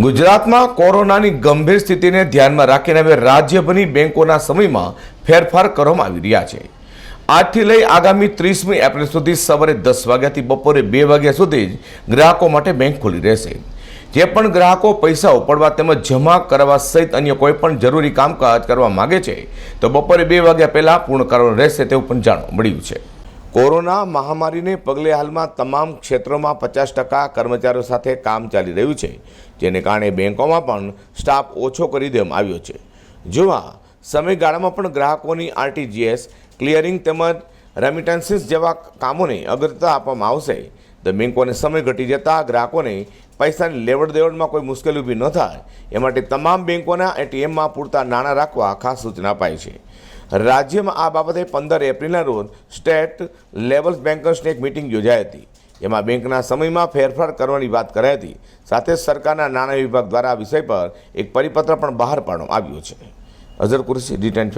ગુજરાતમાં કોરોનાની ગંભીર સ્થિતિને ધ્યાનમાં રાખીને હવે રાજ્યભરની બેંકોના સમયમાં ફેરફાર કરવામાં આવી રહ્યા છે. આજથી લઈ આગામી ત્રીસમી એપ્રિલ સુધી સવારે દસ વાગ્યાથી બપોરે બે વાગ્યા સુધી જ ગ્રાહકો માટે બેંક ખુલ્લી રહેશે. જે પણ ગ્રાહકો પૈસા ઉપાડવા તેમજ જમા કરવા સહિત અન્ય કોઈપણ જરૂરી કામકાજ કરવા માગે છે, તો બપોરે બે વાગ્યા પહેલાં પૂર્ણ કરવાનું રહેશે તેવું પણ જાણવા મળ્યું છે. કોરોના મહામારીને પગલે હાલમાં તમામ ક્ષેત્રોમાં પચાસ ટકા કર્મચારીઓ સાથે કામ ચાલી રહ્યું છે, જેને કારણે બેંકોમાં પણ સ્ટાફ ઓછો કરી દેવામાં આવ્યો છે. જેમાં સમયગાળામાં પણ ગ્રાહકોની આરટીજીએસ, ક્લિયરિંગ તેમજ રેમિટન્સીસ જેવા કામોને અગ્રતા આપવામાં આવશે. તો બેંકોને સમય ઘટી જતાં ગ્રાહકોને પૈસાની લેવડ દેવડમાં કોઈ મુશ્કેલી ઊભી ન થાય, એ માટે તમામ બેંકોના એટીએમમાં પૂરતા નાણાં રાખવા ખાસ સૂચના અપાઈ છે. રાજ્યમાં આ બાબતે પંદર એપ્રિલના રોજ સ્ટેટ લેવલ બેન્કર્સની એક મિટિંગ યોજાઈ હતી. એમાં બેંકના સમયમાં ફેરફાર કરવાની વાત કરાઈ હતી. સાથે જ સરકારના નાણાં વિભાગ દ્વારા આ વિષય પર એક પરિપત્ર પણ બહાર પાડવામાં આવ્યો છે. Azhar Qureshi, D ten